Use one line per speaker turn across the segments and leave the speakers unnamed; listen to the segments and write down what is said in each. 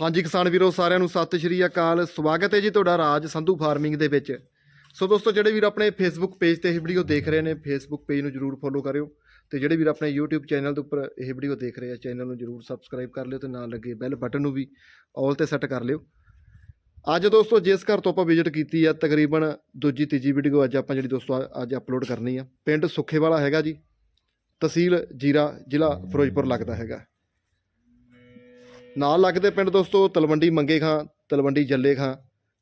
ਹਾਂਜੀ ਕਿਸਾਨ ਵੀਰੋ, ਸਾਰਿਆਂ ਨੂੰ ਸਤਿ ਸ਼੍ਰੀ ਅਕਾਲ। ਸਵਾਗਤ ਹੈ ਜੀ ਤੁਹਾਡਾ ਰਾਜ ਸੰਧੂ ਫਾਰਮਿੰਗ ਦੇ ਵਿੱਚ। ਸੋ ਦੋਸਤੋ, ਜਿਹੜੇ ਵੀਰ ਆਪਣੇ ਫੇਸਬੁੱਕ ਪੇਜ ਤੇ ਇਹ ਵੀਡੀਓ ਦੇਖ ਰਹੇ ਨੇ ਫੇਸਬੁੱਕ ਪੇਜ ਨੂੰ ਜਰੂਰ ਫੋਲੋ ਕਰਿਓ ਤੇ ਜਿਹੜੇ ਵੀਰ ਆਪਣੇ YouTube ਚੈਨਲ ਦੇ ਉੱਪਰ ਇਹ ਵੀਡੀਓ ਦੇਖ ਰਹੇ ਆ ਚੈਨਲ ਨੂੰ ਜਰੂਰ ਸਬਸਕ੍ਰਾਈਬ ਕਰ ਲਿਓ ਤੇ ਨਾਲ ਲੱਗੇ ਬੈਲ ਬਟਨ ਨੂੰ ਵੀ ਆਲ ਤੇ ਸੈੱਟ ਕਰ ਲਿਓ। ਅੱਜ ਦੋਸਤੋ, ਜਿਸ ਘਰ ਤੋਂ ਆਪਾਂ ਵਿਜ਼ਿਟ ਕੀਤੀ ਆ, ਤਕਰੀਬਨ ਦੂਜੀ, ਤੀਜੀ ਵੀਡੀਓ ਅੱਜ ਆਪਾਂ ਜਿਹੜੀ ਦੋਸਤੋ ਅੱਜ ਅਪਲੋਡ ਕਰਨੀ ਆ, ਪਿੰਡ ਸੁੱਖੇਵਾਲਾ ਹੈਗਾ ਜੀ, ਤਹਿਸੀਲ ਜੀਰਾ, ਜ਼ਿਲ੍ਹਾ ਫਿਰੋਜ਼ਪੁਰ ਲੱਗਦਾ ਹੈਗਾ। ਨਾਲ ਲੱਗਦੇ ਪਿੰਡ ਦੋਸਤੋ, ਤਲਵੰਡੀ ਮੰਗੇ ਖਾਂ, ਤਲਵੰਡੀ ਜੱਲੇ ਖਾਂ,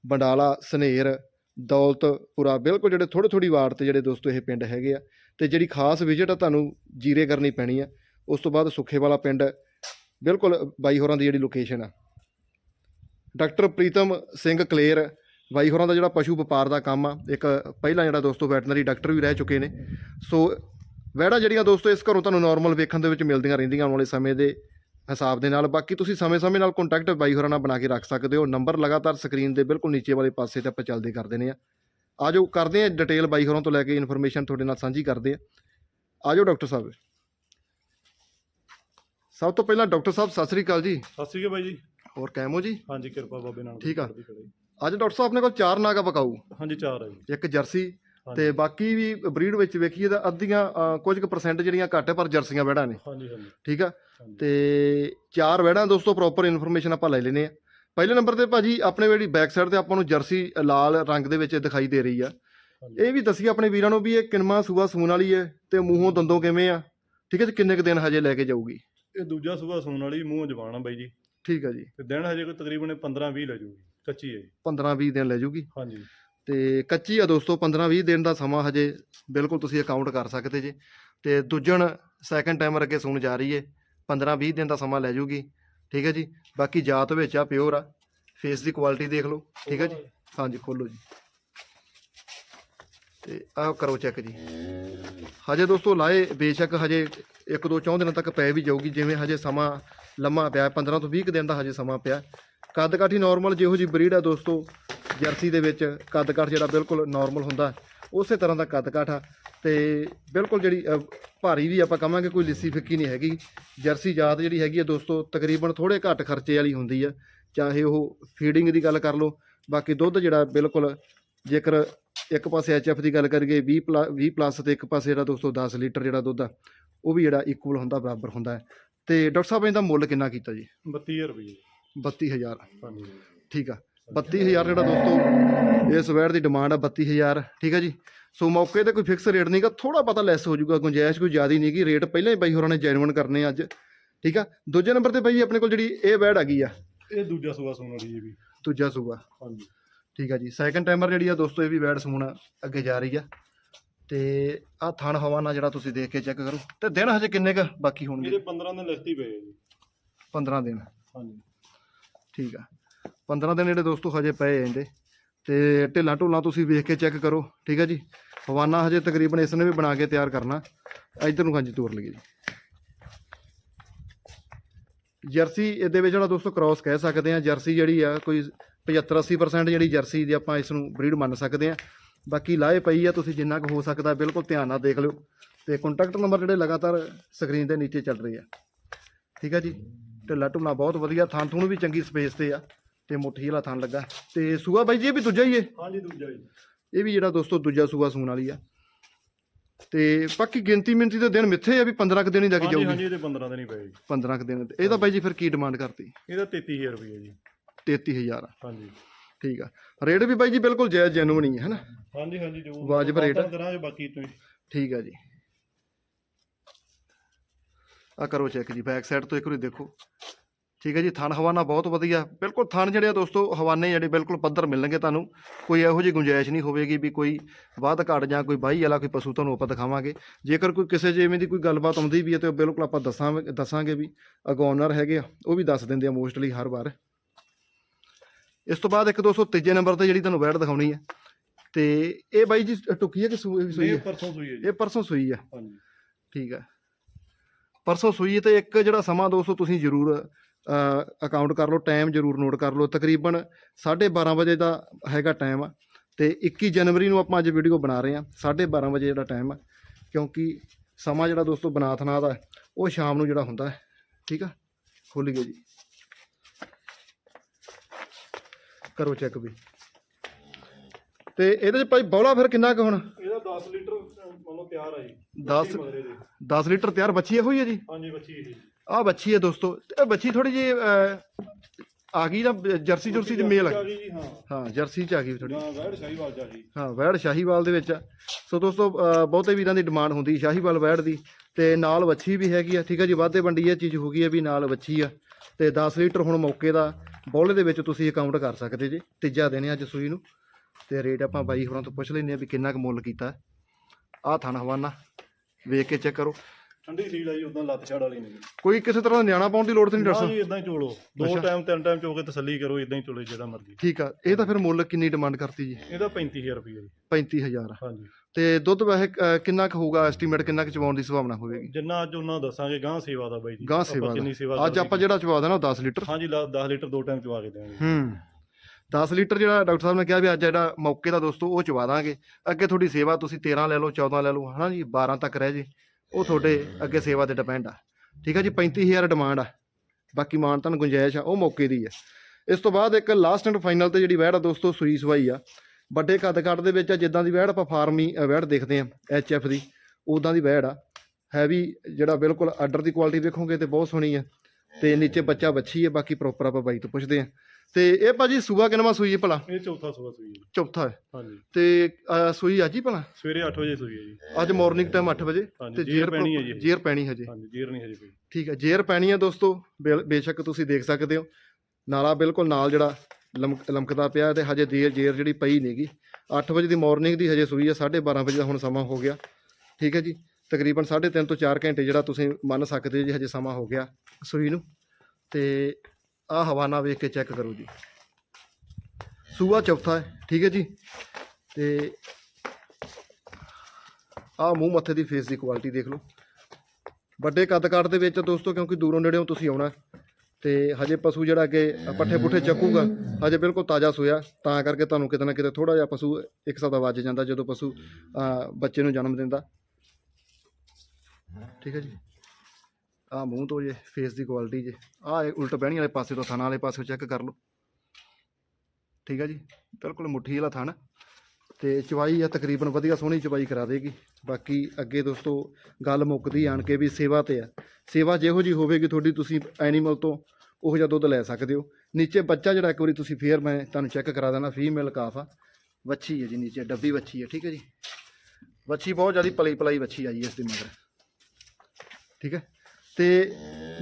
ਬੰਡਾਲਾ, ਸਨੇਰ ਦੌਲਤਪੁਰਾ ਬਿਲਕੁਲ ਜਿਹੜੇ ਥੋੜੇ ਥੋੜੀ ਵਾਰ ਤੇ ਜਿਹੜੇ ਦੋਸਤੋ ਇਹ ਪਿੰਡ ਹੈਗੇ ਆ ਤੇ ਜਿਹੜੀ ਖਾਸ ਵਿਜ਼ਿਟ ਆ ਤੁਹਾਨੂੰ ਜੀਰੇ ਕਰਨੀ ਪੈਣੀ ਆ। ਉਸ ਤੋਂ ਬਾਅਦ ਸੁੱਖੇ ਵਾਲਾ ਪਿੰਡ, ਬਿਲਕੁਲ ਬਾਈ ਹੋਰਾਂ ਦੀ ਜਿਹੜੀ ਲੋਕੇਸ਼ਨ ਆ। ਡਾਕਟਰ ਪ੍ਰੀਤਮ ਸਿੰਘ ਕਲੇਰ, ਬਾਈ ਹੋਰਾਂ ਦਾ ਜਿਹੜਾ ਪਸ਼ੂ ਵਪਾਰ ਦਾ ਕੰਮ ਆ, ਇੱਕ ਪਹਿਲਾਂ ਜਿਹੜਾ ਦੋਸਤੋ ਵੈਟਰਨਰੀ ਡਾਕਟਰ ਵੀ ਰਹਿ ਚੁੱਕੇ ਨੇ। ਸੋ ਵੈੜਾ ਜਿਹੜੀਆਂ ਦੋਸਤੋ ਇਸ ਘਰੋਂ ਤੁਹਾਨੂੰ ਨਾਰਮਲ ਵੇਖਣ ਦੇ ਵਿੱਚ ਮਿਲਦੀਆਂ ਰਹਿੰਦੀਆਂ ਆਉਣ ਵਾਲੇ ਸਮੇਂ ਦੇ ਹਿਸਾਬ ਦੇ ਨਾਲ। ਬਾਕੀ ਤੁਸੀਂ ਸਮੇਂ-ਸਮੇਂ ਨਾਲ ਕੰਟੈਕਟ ਬਾਈ ਹੋਰਾਂ ਨਾਲ ਬਣਾ ਕੇ ਰੱਖ ਸਕਦੇ ਹੋ। ਨੰਬਰ ਲਗਾਤਾਰ ਸਕਰੀਨ ਦੇ ਬਿਲਕੁਲ ਨੀਚੇ ਵਾਲੇ ਪਾਸੇ ਤੇ ਆਪਾਂ ਚੱਲਦੇ ਕਰਦੇ ਨੇ ਆ। ਆਜੋ ਕਰਦੇ ਆ ਡਿਟੇਲ ਬਾਈ ਹੋਰਾਂ ਤੋਂ ਲੈ ਕੇ ਇਨਫੋਰਮੇਸ਼ਨ ਤੁਹਾਡੇ ਨਾਲ ਸਾਂਝੀ ਕਰਦੇ ਆ ਆਜੋ ਡਾਕਟਰ ਸਾਹਿਬ। ਸਭ ਤੋਂ ਪਹਿਲਾਂ ਡਾਕਟਰ ਸਾਹਿਬ ਸਤਿ ਸ੍ਰੀ ਅਕਾਲ ਜੀ।
ਸਤਿ ਸ਼੍ਰੀ ਅਕਾਲ ਬਾਈ ਜੀ।
ਹੋਰ ਕੈਮੋ ਜੀ?
ਹਾਂਜੀ ਕਿਰਪਾ ਬਾਬੇ ਨਾਲ।
ਠੀਕ ਆ। ਅੱਜ ਡਾਕਟਰ ਸਾਹਿਬ ਆਪਣੇ ਕੋਲ ਚਾਰ ਨਾਗਾ ਪਕਾਊ।
ਹਾਂਜੀ ਚਾਰ ਆ ਜੀ।
ਇੱਕ ਜਰਸੀ। ਤੇ ਬਾਕੀ ਵੀ ਬਰੀਡ ਵਿੱਚ ਵੇਖੀਏ ਤਾਂ ਅੱਧੀਆਂ ਕੁਝ ਕੁ ਪਰਸੈਂਟ ਜਿਹੜੀਆਂ ਘੱਟ ਹੈ ਪਰ ਜਰਸੀਆਂ ਵੈੜਾਂ ਨੇ।
ਹਾਂਜੀ ਹਾਂਜੀ।
ਠੀਕ ਆ। ਤੇ ਚਾਰ ਵੈੜਾਂ ਦੋਸਤੋ ਪ੍ਰੋਪਰ ਇਨਫੋਰਮੇਸ਼ਨ ਆਪਾਂ ਲੈ ਲੈਨੇ ਆ ਪਹਿਲੇ ਨੰਬਰ ਤੇ ਭਾਜੀ ਆਪਣੇ ਜਿਹੜੀ ਬੈਕ ਸਾਈਡ ਤੇ ਆਪਾਂ ਨੂੰ ਜਰਸੀ ਲਾਲ ਰੰਗ ਦੇ ਵਿੱਚ ਦਿਖਾਈ ਦੇ ਰਹੀ ਆ। ਇਹ ਵੀ ਦੱਸੀਏ ਆਪਣੇ ਵੀਰਾਂ ਨੂੰ ਵੀ ਇਹ ਕਿੰਨਵਾਂ ਸੂਆ ਸੂਣ ਵਾਲੀ ਹੈ ਤੇ ਮੂੰਹੋਂ ਦੰਦੋਂ ਕਿਵੇਂ ਆ? ਠੀਕ ਹੈ ਜੀ ਕਿੰਨੇ ਕੁ ਦਿਨ ਹਜੇ ਲੈ ਕੇ ਜਾਊਗੀ?
ਇਹ ਦੂਜਾ ਸੂਆ ਸੂਣ ਵਾਲੀ ਮੂੰਹ ਜਵਾਨ ਆ ਬਾਈ ਜੀ।
ਠੀਕ ਆ ਜੀ।
ਤੇ ਦਿਨ ਹਜੇ ਕੋਈ ਤਕਰੀਬਨ 15 20 ਲੈ ਜੂਗੀ ਕੱਚੀ ਹੈ ਜੀ।
15 20 ਦਿਨ ਲੈ ਜਾਊਗੀ
ਹਾਂਜੀ।
ਤੇ ਕੱਚੀ ਆ ਦੋਸਤੋ 15 20 ਦਿਨ ਦਾ ਸਮਾਂ ਹਜੇ ਬਿਲਕੁਲ ਤੁਸੀਂ ਅਕਾਊਂਟ ਕਰ ਸਕਦੇ ਜੇ। ਤੇ ਦੂਜਣ ਸੈਕੰਡ ਟਾਈਮਰ ਅੱਗੇ ਸੁਣ ਜਾ ਰਹੀ ਏ 15 20 ਦਿਨ ਦਾ ਸਮਾਂ ਲੈ ਜੂਗੀ। ਠੀਕ ਹੈ ਜੀ? ਬਾਕੀ ਜਾਤ ਵਿੱਚ ਆ ਪਿਓਰ ਆ। ਫੇਸ ਦੀ ਕੁਆਲਿਟੀ ਦੇਖ ਲਓ। ਠੀਕ ਹੈ ਜੀ? ਹਾਂਜੀ ਖੋਲੋ ਜੀ। ਤੇ ਆਹ ਕਰੋ ਚੈੱਕ ਜੀ। ਹਜੇ ਦੋਸਤੋ, ਲਾਏ ਬੇਸ਼ੱਕ ਹਜੇ ਇੱਕ ਦੋ ਚੌਂ ਦਿਨਾਂ ਤੱਕ ਪੈ ਵੀ ਜਾਊਗੀ, ਜਿਵੇਂ ਹਜੇ ਸਮਾਂ ਲੰਮਾ ਪਿਆ 15 ਤੋਂ 20 ਕੁ ਦਿਨ ਦਾ ਹਜੇ ਸਮਾਂ ਪਿਆ। ਕੱਦ ਕਾਠੀ ਨਾਰਮਲ ਜਿਹੋ ਜੀ ਬਰੀਡ ਆ ਦੋਸਤੋ ਜਰਸੀ ਦੇ ਵਿੱਚ ਕੱਦ ਕਾਠ ਜਿਹੜਾ ਬਿਲਕੁਲ ਨਾਰਮਲ ਹੁੰਦਾ ਉਸੇ ਤਰ੍ਹਾਂ ਦਾ ਕੱਦ ਕਾਠ ਆ। ਤੇ ਬਿਲਕੁਲ ਜਿਹੜੀ ਭਾਰੀ ਵੀ ਆਪਾਂ ਕਹਾਂਗੇ ਕੋਈ ਲਿੱਸੀ ਫਿੱਕੀ ਨਹੀਂ ਹੈਗੀ। ਜਰਸੀ ਜਾਤ ਜਿਹੜੀ ਹੈਗੀ ਆ ਦੋਸਤੋ ਤਕਰੀਬਨ ਥੋੜੇ ਘੱਟ ਖਰਚੇ ਵਾਲੀ ਹੁੰਦੀ ਆ। ਚਾਹੇ ਉਹ ਫੀਡਿੰਗ ਦੀ ਗੱਲ ਕਰ ਲਓ ਬਾਕੀ ਦੁੱਧ ਜਿਹੜਾ ਬਿਲਕੁਲ ਜੇਕਰ ਇੱਕ ਪਾਸੇ ਐਚਐਫ ਦੀ ਗੱਲ ਕਰੀਏ 20 ਪਲਾ 20 ਪਲੱਸ ਤੇ ਇੱਕ ਪਾਸੇ ਜਿਹੜਾ ਦੋਸਤੋ 10 ਲੀਟਰ ਜਿਹੜਾ ਦੁੱਧ ਆ ਉਹ ਵੀ ਜਿਹੜਾ ਇਕੁਅਲ ਹੁੰਦਾ ਬਰਾਬਰ ਹੁੰਦਾ ਹੈ। ਤੇ ਡਾਕਟਰ ਸਾਹਿਬ ਇਹਦਾ ਮੁੱਲ ਕਿੰਨਾ ਕੀਤਾ ਜੀ?
32 ਰੁਪਏ
32000
ਹਾਂਜੀ।
ਠੀਕ ਆ। 32000 ਜਿਹੜਾ ਦੋਸਤੋ ਇਸ ਵੈਰ ਦੀ ਡਿਮਾਂਡ ਆ 32000 ਠੀਕ ਆ ਜੀ? ਸੋ ਮੌਕੇ ਤੇ ਕੋਈ ਫਿਕਸ ਰੇਟ ਨਹੀਂਗਾ ਥੋੜਾ ਪਤਾ ਲੈਸ ਹੋ ਜਾਊਗਾ ਗੁੰਜਾਇਸ਼ ਕੋਈ ਜ਼ਿਆਦਾ ਨਹੀਂਗੀ ਰੇਟ ਪਹਿਲਾਂ ਹੀ ਬਾਈ ਹੋਰਾਂ ਨੇ ਜੈਨੂਇਨ ਕਰਨੇ ਆ ਅੱਜ ਠੀਕ ਆ? ਦੂਜੇ ਨੰਬਰ ਤੇ ਬਾਈ ਆਪਣੇ ਕੋਲ ਜਿਹੜੀ ਇਹ ਵੈੜ ਹੈਗੀ ਆ।
ਇਹ ਦੂਜਾ ਸੂਆ ਸੂਣ ਵਾਲੀ ਇਹ ਵੀ
ਦੂਜਾ ਸੂਆ।
ਹਾਂਜੀ।
ਠੀਕ ਆ ਜੀ ਸੈਕੰਡ ਟਾਈਮਰ ਜਿਹੜੀ ਆ ਦੋਸਤੋ ਇਹ ਵੀ ਵੈੜ ਸੂਣ ਅੱਗੇ ਜਾ ਰਹੀ ਆ। ਤੇ ਆ ਥਣ ਹਵਾਨਾ ਜਿਹੜਾ ਤੁਸੀਂ ਦੇਖ ਕੇ ਚੈੱਕ ਕਰੋ ਤੇ ਦਿਨ ਹਜੇ ਕਿੰਨੇ ਕ ਬਾਕੀ ਹੋਣਗੇ?
ਇਹਦੇ 15 ਦਿਨ ਲਿਖਤੀ ਪਏ ਜੀ।
15 ਦਿਨ।
ਹਾਂਜੀ।
ਠੀਕ ਆ। 15 ਦਿਨ ਜਿਹੜੇ ਦੋਸਤੋ ਹਜੇ ਪਏ ਜਾਂਦੇ ਤੇ ਢਿੱਲਾਂ ਢੋਲਾਂ ਤੁਸੀਂ ਵੇਖ ਕੇ ਚੈੱਕ ਕਰੋ, ਠੀਕ ਹੈ ਜੀ? ਹਵਾਨਾ ਹਜੇ ਤਕਰੀਬਨ ਇਸ ਨੇ ਵੀ ਬਣਾ ਕੇ ਤਿਆਰ ਕਰਨਾ। ਇੱਧਰ ਨੂੰ ਹਾਂਜੀ ਤੋਰ ਲਈਏ ਜੀ। ਜਰਸੀ ਇਹਦੇ ਵਿੱਚ ਜਿਹੜਾ ਦੋਸਤੋ ਕ੍ਰਾਸ ਕਹਿ ਸਕਦੇ ਆ, ਜਰਸੀ ਜਿਹੜੀ ਆ ਕੋਈ 75 80% ਜਿਹੜੀ ਜਰਸੀ ਦੀ ਆਪਾਂ ਇਸ ਨੂੰ ਬਰੀਡ ਮੰਨ ਸਕਦੇ ਆ। ਬਾਕੀ ਲਾਏ ਪਈ ਆ, ਤੁਸੀਂ ਜਿੰਨਾ ਕੁ ਹੋ ਸਕਦਾ ਬਿਲਕੁਲ ਧਿਆਨ ਨਾਲ ਦੇਖ ਲਿਓ। ਤੇ ਕੰਟੈਕਟ ਨੰਬਰ ਜਿਹੜੇ ਲਗਾਤਾਰ ਸਕਰੀਨ ਦੇ ਨੀਚੇ ਚੱਲ ਰਹੇ ਆ। ਠੀਕ ਆ ਜੀ? ਢਿੱਲਾ ਢੁੱਲਾ ਬਹੁਤ ਵਧੀਆ ਥਾਂ ਥੂਣ ਵੀ ਚੰਗੀ ਸਪੇਸ ਤੇ ਆ। ਤੇ ਮੁੱਠੀ ਵਾਲਾ ਥਾਂ ਲੱਗਾ। ਤੇ ਸੂਆ ਬਾਈ ਜੀ ਇਹ ਵੀ ਦੂਜਾ ਹੀ ਏ?
ਹਾਂਜੀ ਦੂਜਾ ਜੀ
ਇਹ ਵੀ ਜਿਹੜਾ ਦੋਸਤੋ ਦੂਜਾ ਸੂਆ ਸੂਣ ਵਾਲੀ ਆ। ਤੇ ਬਾਕੀ ਗਿਣਤੀ ਮਿੰਤੀ ਦੇ ਦਿਨ ਮਿੱਥੇ ਆ ਵੀ 15 ਕੁ ਦਿਨ ਹੀ ਲੱਗ ਜਾਊਗੀ।
ਹਾਂਜੀ ਇਹਦੇ 15 ਦਿਨ ਹੀ ਪਏ ਜੀ।
15 ਕੁ ਦਿਨ ਤੇ। ਇਹਦਾ ਬਾਈ ਜੀ ਫਿਰ ਕੀ ਡਿਮਾਂਡ ਕਰਤੀ?
ਇਹਦਾ 33000 ਰੁਪਏ ਜੀ।
33000
ਹਾਂਜੀ।
ਠੀਕ ਆ। ਰੇਟ ਵੀ ਬਾਈ ਜੀ ਬਿਲਕੁਲ ਜਾਇਜ਼ ਜੈਨੂਨ ਹੀ ਹੈ ਹਨਾ?
ਹਾਂਜੀ ਹਾਂਜੀ ਜੋ
ਵਾਜਬ ਰੇਟ ਆ।
ਆਪਾਂ ਕਰਾਂਗੇ ਬਾਕੀ ਤੁਸੀਂ
ਠੀਕ ਆ ਜੀ। ਆ ਕਰੋ ਚੈੱਕ ਜੀ ਬੈਕ ਸਾਈਡ ਤੋਂ ਇੱਕ ਵਾਰੀ ਦੇਖੋ। ਠੀਕ ਹੈ ਜੀ ਥਣ ਹਵਾਨਾ ਬਹੁਤ ਵਧੀਆ। ਬਿਲਕੁਲ ਥਣ ਜਿਹੜੇ ਆ ਦੋਸਤੋ ਹਵਾਨੇ ਜਿਹੜੇ ਬਿਲਕੁਲ ਪੱਧਰ ਮਿਲਣਗੇ ਤੁਹਾਨੂੰ। ਕੋਈ ਇਹੋ ਜਿਹੀ ਗੁੰਜਾਇਸ਼ ਨਹੀਂ ਹੋਵੇਗੀ ਵੀ ਕੋਈ ਵਾਧ ਘਾਟ ਜਾਂ ਕੋਈ ਬਾਈ ਵਾਲਾ ਕੋਈ ਪਸ਼ੂ ਤੁਹਾਨੂੰ ਆਪਾਂ ਦਿਖਾਵਾਂਗੇ। ਜੇਕਰ ਕੋਈ ਕਿਸੇ ਜਿਵੇਂ ਦੀ ਕੋਈ ਗੱਲਬਾਤ ਆਉਂਦੀ ਵੀ ਹੈ ਤੇ ਬਿਲਕੁਲ ਆਪਾਂ ਦੱਸਾਂਗੇ ਦੱਸਾਂਗੇ ਵੀ ਅਗਾਉਨਰ ਹੈਗੇ ਆ ਉਹ ਵੀ ਦੱਸ ਦਿੰਦੇ ਆ ਮੋਸਟਲੀ ਹਰ ਵਾਰ। ਇਸ ਤੋਂ ਬਾਅਦ ਇੱਕ ਦੋਸਤੋ ਤੀਜੇ ਨੰਬਰ ਤੇ ਜਿਹੜੀ ਤੁਹਾਨੂੰ ਵੈਟ ਦਿਖਾਉਣੀ ਹੈ ਤੇ ਇਹ ਬਾਈ ਜੀ ਟੁੱਕੀ ਹੈ ਕਿ ਸੂਈ ਸੂਈ
ਇਹ
ਹੈ?
ਪਰਸੋਂ ਸੂਈ ਹੈ ਜੀ।
ਇਹ ਪਰਸੋਂ ਸੂਈ ਹੈ।
ਹਾਂਜੀ।
ਠੀਕ ਹੈ। ਪਰਸੋਂ ਸੂਈ ਤੇ ਇੱਕ ਜਿਹੜਾ ਸਮਾਂ ਦੋਸਤੋ ਤੁਸੀਂ ਜ਼ਰੂਰ ਅਕਾਊਂਟ ਕਰ ਲਓ ਟਾਈਮ ਜ਼ਰੂਰ ਨੋਟ ਕਰ ਲਓ। ਤਕਰੀਬਨ 12:30 ਵਜੇ ਦਾ ਹੈਗਾ ਟਾਈਮ ਆ। ਤੇ 21 ਜਨਵਰੀ ਨੂੰ ਆਪਾਂ ਅੱਜ ਵੀਡੀਓ ਬਣਾ ਰਹੇ ਹਾਂ। 12:30 ਵਜੇ ਜਿਹੜਾ ਟਾਈਮ ਆ ਕਿਉਂਕਿ ਸਮਾਂ ਜਿਹੜਾ ਦੋਸਤੋ ਬਨਾਥਨਾਥ ਦਾ ਉਹ ਸ਼ਾਮ ਨੂੰ ਜਿਹੜਾ ਹੁੰਦਾ ਹੈ ਠੀਕ ਆ? ਖੋਲੀਏ ਜੀ। ਕਰੋ ਚੈੱਕ ਵੀ। ਤੇ ਇਹਦੇ ਚ ਭਾਈ ਬੌਲਾ ਫਿਰ ਕਿੰਨਾ ਕੁ ਹੁਣ?
ਇਹਦਾ 10 ਲੀਟਰ ਲਓ ਤਿਆਰ ਆ ਜੀ।
10
ਮਗਰੇ ਦੇ
10 ਲੀਟਰ ਤਿਆਰ ਬੱਚੀ ਇਹੋ ਹੀ ਹੈ ਜੀ?
ਹਾਂਜੀ ਬੱਚੀ ਇਹ।
ਆਹ ਬੱਚੀ ਹੈ ਦੋਸਤੋ ਇਹ ਬੱਚੀ ਥੋੜੀ ਜੀ ਆ ਗਈ ਨਾ ਜਰਸੀ ਜੁਰਸੀ ਚ ਮੇਲ ਆ
ਆ ਗਈ ਜੀ ਹਾਂ
ਹਾਂ ਜਰਸੀ ਚ ਆ ਗਈ ਥੋੜੀ
ਨਾ ਵੈੜ ਸ਼ਾਹੀਵਾਲ ਜਾ ਜੀ
ਹਾਂ ਵੈੜ ਸ਼ਾਹੀਵਾਲ ਦੇ ਵਿੱਚ ਆ। ਸੋ ਦੋਸਤੋ ਬਹੁਤੇ ਵੀਰਾਂ ਦੀ ਡਿਮਾਂਡ ਹੁੰਦੀ ਸ਼ਾਹੀਵਾਲ ਵੈੜ ਦੀ। ਤੇ ਨਾਲ ਵੱਛੀ ਵੀ ਹੈਗੀ ਆ। ਠੀਕ ਹੈ ਜੀ ਵਾਧੇ ਵੰਡੀ ਇਹ ਚੀਜ਼ ਹੋ ਗਈ ਹੈ ਵੀ ਨਾਲ ਵੱਛੀ ਆ। ਤੇ 10 ਲੀਟਰ ਹੁਣ ਮੌਕੇ ਦਾ ਬੋਲੇ ਦੇ ਵਿੱਚ ਤੁਸੀਂ ਅਕਾਊਂਟ ਕਰ ਸਕਦੇ ਜੀ ਤੀਜਾ ਦਿਨ ਹੈ ਅੱਜ ਸੂਈ ਨੂੰ। ਤੇ ਰੇਟ ਆਪਾਂ ਬਾਈ ਹੋਰਾਂ ਤੋਂ ਪੁੱਛ ਲੈਂਦੇ ਆ ਵੀ ਕਿੰਨਾ ਕੁ ਮੁੱਲ ਕੀਤਾ। ਆਹ ਥਣ ਹਵਾਨਾ ਵੇਖ ਕੇ ਚੈੱਕ ਕਰੋ।
ਠੰਡੀ ਸੀਲ ਆ ਜੀ ਉਦਾਂ ਲੱਤ ਛੜ ਵਾਲੀ ਨਹੀਂ।
ਕੋਈ ਕਿਸੇ ਤਰ੍ਹਾਂ ਦਾ ਨਿਆਣਾ ਪਾਉਣ ਦੀ ਲੋੜ ਤਾਂ ਨਹੀਂ ਡਾਕਟਰ ਸਾਹਿਬ?
ਜੀ ਇਦਾਂ ਹੀ ਚੋਲੋ ਦੋ
ਅੱਛਾ।
ਟਾਈਮ ਤਿੰਨ ਟਾਈਮ ਚੋ ਕੇ ਤਸੱਲੀ ਕਰੋ ਇਦਾਂ ਹੀ ਚੋਲੇ ਜਿਹੜਾ ਮਰਜ਼ੀ।
ਠੀਕ ਆ ਇਹ ਤਾਂ ਫਿਰ ਮੁੱਲ ਕਿੰਨੀ ਡਿਮਾਂਡ ਕਰਤੀ ਜੀ?
ਇਹਦਾ 35000 ਰੁਪਏ ਜੀ।
35000
ਹਾਂਜੀ।
ਤੇ ਦੁੱਧ ਵੈਸੇ ਕਿੰਨਾ ਕੁ ਹੋਊਗਾ ਐਸਟੀਮੇਟ ਕਿੰਨਾ ਕੁ ਚਵਾਉਣ ਦੀ ਸੰਭਾਵਨਾ ਹੋਵੇਗੀ?
ਜਿੰਨਾ ਅੱਜ ਉਹਨਾਂ ਦੱਸਾਂਗੇ ਗਾਂ ਸੇਵਾ ਦਾ ਬਾਈ ਜੀ।
ਗਾਂ
ਆਪਾਂ
ਸੇਵਾ ਦਾ।
ਸੇਵਾ
ਅੱਜ ਆਪਾਂ ਜਿਹੜਾ ਚਵਾ ਦੇਣਾ ਉਹ 10 ਲੀਟਰ।
ਹਾਂਜੀ 10 ਲੀਟਰ ਦੋ ਟਾਈਮ ਚਵਾ ਕੇ ਦੇਵਾਂਗੇ।
ਹੂੰ। 10 ਲੀਟਰ ਜਿਹੜਾ ਡਾਕਟਰ ਸਾਹਿਬ ਨੇ ਕਿਹਾ ਵੀ ਅੱਜ ਜਿਹੜਾ ਮੌਕੇ ਦਾ ਦੋਸਤੋ ਉਹ ਚਵਾ ਦਾਂਗੇ। ਅੱਗੇ ਤੁਹਾਡੀ ਸੇਵਾ ਤੁਸੀਂ 13 ਲੈ ਲਓ 14 ਲੈ ਲਓ ਹਨਾ ਜੀ 12 ਤੱਕ ਰਹਿ ਜੇ। ਉਹ ਤੁਹਾਡੇ ਅੱਗੇ ਸੇਵਾ ਤੇ ਡਿਪੈਂਡ ਆ। ਠੀਕ ਆ ਜੀ 35000 ਡਿਮਾਂਡ ਆ। ਬਾਕੀ ਮਾਨਤਨ ਗੁੰਜਾਇਸ਼ ਆ ਉਹ ਮੌਕੇ ਦੀ ਆ। ਇਸ ਤੋਂ ਬਾਅਦ ਇੱਕ ਲਾਸਟ ਐਂਡ ਫਾਈਨਲ ਤੇ ਜਿਹੜੀ ਵੈੜ ਆ ਦੋਸਤੋ ਸੂਈ ਸਵਾਈ ਆ। ਵੱਡੇ ਕੱਦ ਕੱਦ ਦੇ ਵਿੱਚ ਆ ਜਿੱਦਾਂ ਦੀ ਵੈੜ ਆਪਾਂ ਫਾਰਮੀ ਅ, ਵੈੜ ਦੇਖਦੇ ਆ ਐਫ ਦੀ ਉਦਾਂ ਦੀ ਵੈੜ ਆ। ਹੈਵੀ ਜਿਹੜਾ ਬਿਲਕੁਲ ਆਰਡਰ ਦੀ ਕੁਆਲਿਟੀ ਦੇਖੋਗੇ ਤੇ ਬਹੁਤ ਸੋਹਣੀ ਆ। ਤੇ ਨੀਚੇ ਬੱਚਾ ਬੱਚੀ ਆ ਬਾਕੀ ਪ੍ਰੋਪਰ ਆਪਾਂ ਬਾਈ ਤੋਂ ਪੁੱਛਦੇ ਆ। ਤੇ ਇਹ ਭਾਜੀ ਸੂਆ ਕਿਨਵਾ ਸੂਈ ਹੈ ਭਲਾ?
ਇਹ ਚੌਥਾ ਸੂਆ ਸੂਈ ਹੈ। ਜੀ।
ਚੌਥਾ ਹੈ।
ਹਾਂਜੀ।
ਤੇ ਅਹ, ਸੂਈ ਅੱਜ ਹੀ ਭਲਾ?
ਸਵੇਰੇ 8 ਵਜੇ ਸੂਈ ਹੈ ਜੀ।
ਅੱਜ ਮਾਰਨਿੰਗ ਟਾਈਮ 8 ਵਜੇ।
ਹਾਂਜੀ
ਤੇ
ਜੇਰ ਪੈਣੀ ਹੈ ਜੀ। ਇਹ।
ਜੇਰ ਪੈਣੀ ਹਜੇ।
ਹਾਂਜੀ ਜੇਰ ਨਹੀਂ ਹਜੇ ਪਈ।
ਠੀਕ ਹੈ ਜੇਰ ਪੈਣੀ ਹੈ ਦੋਸਤੋ। ਬੇਸ਼ੱਕ ਤੁਸੀਂ ਦੇਖ ਸਕਦੇ ਹੋ। ਨਾਲਾ ਬਿਲਕੁਲ ਨਾਲ ਜਿਹੜਾ ਲਮਕ ਲਮਕਦਾ ਪਿਆ ਤੇ ਹਜੇ ਦੇਰ ਜੇਰ ਜਿਹੜੀ ਪਈ ਨਹੀਂਗੀ 8 ਵਜੇ ਦੀ ਮਾਰਨਿੰਗ ਦੀ ਹਜੇ ਸੂਈ ਹੈ 12:30 ਵਜੇ ਦਾ ਹੁਣ ਸਮਾਂ ਹੋ ਗਿਆ। ਠੀਕ ਹੈ ਜੀ। ਤਕਰੀਬਨ 3.5 ਤੋਂ 4 ਘੰਟੇ ਜਿਹੜਾ ਤੁਸੀਂ ਮੰਨ ਸਕਦੇ ਹੋ ਜੀ ਹਜੇ ਸਮਾਂ ਹੋ ਗਿਆ ਸੂਈ ਨੂੰ। ਤੇ ਆਹ ਹਵਾਨਾ ਵੇਖ ਕੇ ਚੈੱਕ ਕਰੋ ਜੀ। ਸੂਆ ਚੌਥਾ ਹੈ, ਠੀਕ ਹੈ ਜੀ? ਤੇ ਆਹ ਮੂੰਹ ਮੱਥੇ ਦੀ ਫੇਸ ਦੀ ਕੁਆਲਿਟੀ ਦੇਖ ਲਓ। ਵੱਡੇ ਕੱਦ ਕਾਠ ਦੇ ਵਿੱਚ ਦੋਸਤੋ, ਕਿਉਂਕਿ ਦੂਰੋਂ ਨੇੜਿਓਂ ਤੁਸੀਂ ਆਉਣਾ ਤੇ ਹਜੇ ਪਸ਼ੂ ਜਿਹੜਾ ਕਿ ਪੱਠੇ ਪੁੱਠੇ ਚੱਕੂਗਾ, ਹਜੇ ਬਿਲਕੁਲ ਤਾਜ਼ਾ ਸੋਇਆ, ਤਾਂ ਕਰਕੇ ਤੁਹਾਨੂੰ ਕਿਤੇ ਨਾ ਕਿਤੇ ਥੋੜਾ ਜਿਹਾ ਪਸ਼ੂ ਇੱਕ ਸਾਦਾ ਵੱਜ ਜਾਂਦਾ ਜਦੋਂ ਪਸ਼ੂ ਬੱਚੇ ਨੂੰ ਜਨਮ ਦਿੰਦਾ। ਠੀਕ ਹੈ ਜੀ? ਆ ਮੂੰਹ ਤੋਂ ਜੇ ਫੇਸ ਦੀ ਕੁਆਲਿਟੀ ਜੇ। ਆ ਉਲਟ ਬਹਿਣੀ ਵਾਲੇ ਪਾਸੇ ਤੋਂ, ਥਾਣਾ ਵਾਲੇ ਪਾਸੇ ਚੈੱਕ ਕਰ ਲਓ। ਠੀਕ ਹੈ ਜੀ? ਬਿਲਕੁਲ ਮੁੱਠੀ ਵਾਲਾ ਥਣ। ਤੇ ਚਵਾਈ ਆ, ਤਕਰੀਬਨ ਵਧੀਆ ਸੋਹਣੀ ਚਵਾਈ ਕਰਾ ਦੇਗੀ। ਬਾਕੀ ਅੱਗੇ ਦੋਸਤੋ, ਗੱਲ ਮੁੱਕਦੀ ਆਣ ਕੇ ਵੀ ਸੇਵਾ ਤੇ ਆ। ਸੇਵਾ ਜਿਹੋ ਜੀ ਹੋਵੇਗੀ ਤੁਹਾਡੀ, ਤੁਸੀਂ ਐਨੀਮਲ ਤੋਂ ਉਹ ਜਿਹਾ ਦੁੱਧ ਲੈ ਸਕਦੇ ਹੋ। ਨੀਚੇ ਬੱਚਾ ਜਿਹੜਾ ਇੱਕ ਵਾਰੀ ਤੁਸੀਂ ਫੇਰ ਮੈਂ ਤੁਹਾਨੂੰ ਚੈੱਕ ਕਰਾ ਦੇਣਾ ਫੀਮੇਲ ਕਾਫ ਆ। ਵੱਛੀ ਹੈ ਜੀ ਨੀਚੇ, ਡੱਬੀ ਵੱਛੀ ਹੈ ਠੀਕ ਹੈ ਜੀ? ਵੱਛੀ ਬਹੁਤ ਜ਼ਿਆਦਾ ਪਲੀ ਪਲਾਈ ਵੱਛੀ ਆਈ ਇਸ ਦੇ ਮਗਰ। ਠੀਕ ਹੈ ਤੇ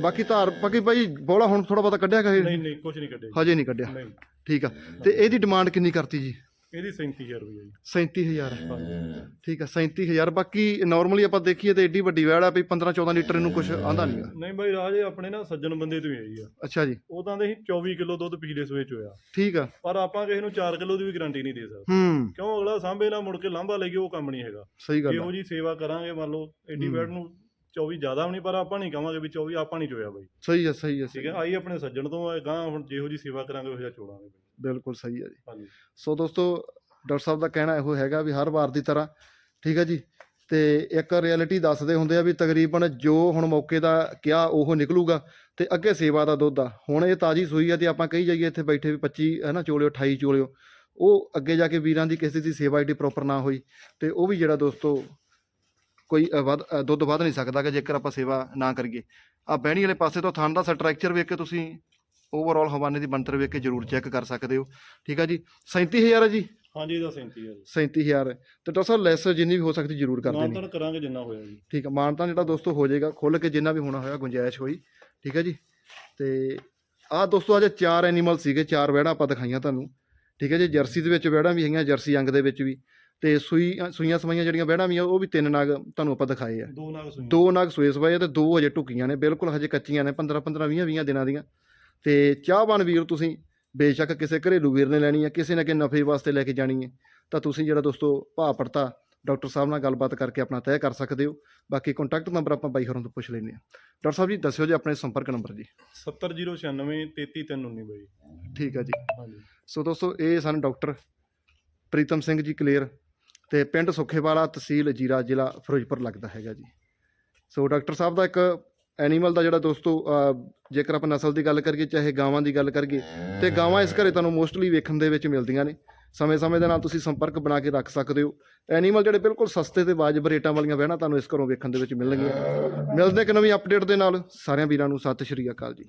ਬਾਕੀ ਧਾਰ ਬਾਕੀ ਭਾਈ ਬੋਲਾ ਹੁਣ ਥੋੜਾ ਬਹੁਤਾ ਕੱਢਿਆ ਕਹੇ
ਨਹੀਂ ਨਹੀਂ ਕੁਝ ਨਹੀਂ ਕੱਢਿਆ ਜੀ।
ਹਜੇ ਨਹੀਂ ਕੱਢਿਆ।
ਨਹੀਂ।
ਠੀਕ ਆ। ਤੇ ਇਹਦੀ ਡਿਮਾਂਡ ਕਿੰਨੀ ਕਰਤੀ ਜੀ?
ਇਹਦੀ 37000 ਰੁਪਏ ਜੀ।
37000
ਹਾਂਜੀ।
ਠੀਕ ਆ 37000 ਬਾਕੀ ਨਾਰਮਲੀ ਆਪਾਂ ਦੇਖੀਏ ਤੇ ਏਡੀ ਵੱਡੀ ਵੈੜ ਆ ਵੀ 15 14 ਲੀਟਰ ਇਹਨੂੰ ਕੁਝ ਆਂਦਾ ਨਹੀਂਗਾ
ਨਹੀਂ ਬਾਈ ਰਾਜੇ ਆਪਣੇ ਨਾ ਸੱਜਣ ਬੰਦੇ ਤੋਂ ਹੀ ਆਈ ਆ।
ਅੱਛਾ ਜੀ।
ਉਦਾਂ ਦੇ ਹੀ 24 ਕਿਲੋ ਦੁੱਧ ਪਿਛਲੇ ਸੂਏ ਚ ਹੋਇਆ
ਠੀਕ ਆ।
ਪਰ ਆਪਾਂ ਕਿਸੇ ਨੂੰ 4 ਕਿਲੋ ਦੀ ਵੀ ਗਾਰੰਟੀ ਨਹੀਂ ਦੇ ਸਕਦੇ।
ਹੂੰ।
ਕਿਉਂ ਅਗਲਾ ਸਾਂਭੇ ਨਾ ਮੁੜ ਕੇ ਲਾਂਭਾ ਲੈ ਕੇ ਉਹ ਕੰਮ ਨਹੀਂ ਹੈਗਾ।
ਸਹੀ ਗੱਲ ਆ।
ਇਹੋ ਜੀ ਸੇਵਾ ਕਰਾਂਗੇ ਮੰਨ ਲਓ ਐਡੀ। ਬੈਡ ਨੂੰ 24 ਜ਼ਿਆਦਾ ਵੀ ਨਹੀਂ ਪਰ ਆਪਾਂ ਨਹੀਂ ਕਹਾਂਗੇ ਵੀ 24 ਆਪਾਂ ਨਹੀਂ ਚੋਇਆ ਬਾਈ।
ਸਹੀ ਆ ਸਹੀ ਆ
ਠੀਕ ਹੈ। ਆਈ ਆਪਣੇ ਸੱਜਣ ਤੋਂ ਆ ਗਾਂ ਹੁਣ ਜਿਹੋ ਜੀ ਸੇਵਾ ਕਰਾਂਗੇ ਉਹ ਜਿਹਾ ਚੋੜਾਂਗੇ ਬਾਈ।
ਬਿਲਕੁਲ ਸਹੀ ਆ ਜੀ।
ਹਾਂਜੀ।
ਸੋ ਦੋਸਤੋ ਡਾਕਟਰ ਸਾਹਿਬ ਦਾ ਕਹਿਣਾ ਇਹੋ ਹੈਗਾ ਵੀ ਹਰ ਵਾਰ ਦੀ ਤਰ੍ਹਾਂ ਠੀਕ ਹੈ ਜੀ। ਤੇ ਇੱਕ ਰਿਐਲਿਟੀ ਦੱਸਦੇ ਹੁੰਦੇ ਆ ਵੀ ਤਕਰੀਬਨ ਜੋ ਹੁਣ ਮੌਕੇ ਦਾ ਕਿਹਾ ਉਹ ਨਿਕਲੂਗਾ ਤੇ ਅੱਗੇ ਸੇਵਾ ਦਾ ਦੁੱਧ ਆ। ਹੁਣ ਇਹ ਤਾਜੀ ਸੂਈ ਆ ਤੇ ਆਪਾਂ ਕਹੀ ਜਾਈਏ ਇੱਥੇ ਬੈਠੇ ਵੀ 25 ਹੈ ਨਾ ਚੋਲਿਓ 28 ਚੋਲਿਓ। ਉਹ ਅੱਗੇ ਜਾ ਕੇ ਵੀਰਾਂ ਦੀ ਕਿਸੇ ਦੀ ਸੇਵਾ ਏਡੀ ਪ੍ਰੋਪਰ ਨਾ ਹੋਈ ਤੇ ਉਹ ਵੀ ਜਿਹੜਾ ਦੋਸਤੋ ਕੋਈ ਵੱਧ ਦੁੱਧ ਵੱਧ ਨਹੀਂ ਸਕਦਾ ਕਿ ਜੇਕਰ ਆਪਾਂ ਸੇਵਾ ਨਾ ਕਰੀਏ। ਆ ਬਹਿਣੀ ਵਾਲੇ ਪਾਸੇ ਤੋਂ ਥਣ ਦਾ ਸਟਰਕਚਰ ਵੇਖ ਕੇ ਤੁਸੀਂ ਓਵਰਆਲ ਹਵਾਨੇ ਦੀ ਬਣਤਰ ਵੇਖ ਕੇ ਜ਼ਰੂਰ ਚੈੱਕ ਕਰ ਸਕਦੇ ਹੋ। ਠੀਕ ਆ ਜੀ? 37000 ਹੈ ਜੀ?
ਹਾਂਜੀ ਇਹਦਾ 37000 ਜੀ
37000 ਤੇ ਡਾਕਟਰ ਸਾਹਿਬ ਲੈਸ ਜਿੰਨੀ ਵੀ ਹੋ ਸਕਦੀ ਜ਼ਰੂਰ ਕਰ ਦੇਣੀ।
ਮਾਨਤਨ ਕਰਾਂਗੇ ਜਿੰਨਾ ਹੋਇਆ ਜੀ।
ਠੀਕ ਆ ਮਾਨਤਾ ਜਿਹੜਾ ਦੋਸਤੋ ਹੋ ਜਾਏਗਾ ਖੁੱਲ ਕੇ ਜਿੰਨਾ ਵੀ ਹੋਣਾ ਹੋਇਆ ਗੁੰਜਾਇਸ਼ ਹੋਈ। ਠੀਕ ਹੈ ਜੀ? ਤੇ ਆਹ ਦੋਸਤੋ ਅੱਜ ਚਾਰ ਐਨੀਮਲ ਸੀਗੇ ਚਾਰ ਵਹਿੜਾਂ ਆਪਾਂ ਦਿਖਾਈਆਂ ਤੁਹਾਨੂੰ। ਠੀਕ ਹੈ ਜੀ? ਜਰਸੀ ਦੇ ਵਿੱਚ ਵਹਿੜਾਂ ਵੀ ਹੈਗੀਆਂ ਜਰਸੀ ਅੰਗ ਦੇ ਵਿੱਚ ਵੀ। ਤੇ ਸੂਈ ਸੂਈਆਂ ਸਮਾਈਆਂ ਜਿਹੜੀਆਂ ਵਹਿੜਾਂ ਵੀ ਆ ਉਹ ਵੀ ਤਿੰਨ ਨਾਗ ਤੁਹਾਨੂੰ ਆਪਾਂ ਦਿਖਾਏ ਆ।
ਦੋ ਨਾਗ ਸੂਈਆਂ।
ਦੋ ਨਾਗ ਸੂਏ ਸਵਾਏ ਆ ਤੇ ਦੋ ਹਜੇ ਟੁਕੀਆਂ ਨੇ ਬਿਲਕੁਲ ਹਜੇ ਕੱਚੀਆਂ ਨੇ 15 15 20 20 ਦਿਨਾਂ ਦੀਆਂ। ਤੇ ਚਾਹਵਾਨ ਵੀਰ ਤੁਸੀਂ ਬੇਸ਼ੱਕ ਕਿਸੇ ਘਰੇਲੂ ਵੀਰ ਨੇ ਲੈਣੀ ਹੈ ਕਿਸੇ ਨਾ ਕਿਸੇ ਨਫੇ ਵਾਸਤੇ ਲੈ ਕੇ ਜਾਣੀ ਹੈ ਤਾਂ ਤੁਸੀਂ ਜਿਹੜਾ ਦੋਸਤੋ ਭਾਅ ਪੜਤਾ ਡਾਕਟਰ ਸਾਹਿਬ ਨਾਲ ਗੱਲਬਾਤ ਕਰਕੇ ਆਪਣਾ ਤੈਅ ਕਰ ਸਕਦੇ ਹੋ। ਬਾਕੀ ਕੰਟੈਕਟ ਨੰਬਰ ਆਪਾਂ ਬਾਈ ਹੋਰਾਂ ਤੋਂ ਪੁੱਛ ਲੈਂਦੇ ਹਾਂ। ਡਾਕਟਰ ਸਾਹਿਬ ਜੀ ਦੱਸਿਓ ਜੀ ਆਪਣੇ ਸੰਪਰਕ ਨੰਬਰ ਜੀ।
70096 33319 ਬਾਈ।
ਠੀਕ ਹੈ ਜੀ। ਸੋ ਦੋਸਤੋ ਇਹ ਸਨ ਡਾਕਟਰ ਪ੍ਰੀਤਮ ਸਿੰਘ ਜੀ ਕਲੀਅਰ ਤੇ ਪਿੰਡ ਸੁਖੇਵਾਲਾ ਤਹਿਸੀਲ ਜੀਰਾ ਜ਼ਿਲ੍ਹਾ ਫਿਰੋਜ਼ਪੁਰ ਲੱਗਦਾ ਹੈਗਾ ਜੀ। ਸੋ ਡਾਕਟਰ ਸਾਹਿਬ ਦਾ ਇੱਕ ਐਨੀਮਲ ਦਾ ਜਿਹੜਾ ਦੋਸਤੋ ਜੇਕਰ ਆਪਾਂ ਨਸਲ ਦੀ ਗੱਲ ਕਰੀਏ, ਚਾਹੇ ਗਾਵਾਂ ਦੀ ਗੱਲ ਕਰੀਏ, ਤੇ ਗਾਵਾਂ ਇਸ ਘਰੇ ਤੁਹਾਨੂੰ ਮੋਸਟਲੀ ਵੇਖਣ ਦੇ ਵਿੱਚ ਮਿਲਦੀਆਂ ਨੇ। ਸਮੇਂ-ਸਮੇਂ ਦੇ ਨਾਲ ਤੁਸੀਂ ਸੰਪਰਕ ਬਣਾ ਕੇ ਰੱਖ ਸਕਦੇ ਹੋ। ਐਨੀਮਲ ਜਿਹੜੇ ਬਿਲਕੁਲ ਸਸਤੇ ਤੇ ਵਾਜਬ ਰੇਟਾਂ ਵਾਲੀਆਂ ਵਹਿਣਾ ਤੁਹਾਨੂੰ ਇਸ ਘਰੋਂ ਵੇਖਣ ਦੇ ਵਿੱਚ ਮਿਲਣਗੀਆਂ। ਮਿਲਦੇ ਇੱਕ ਨਵੀਂ ਅਪਡੇਟ ਦੇ ਨਾਲ, ਸਾਰਿਆਂ ਵੀਰਾਂ ਨੂੰ ਸਤਿ ਸ਼੍ਰੀ ਅਕਾਲ ਜੀ।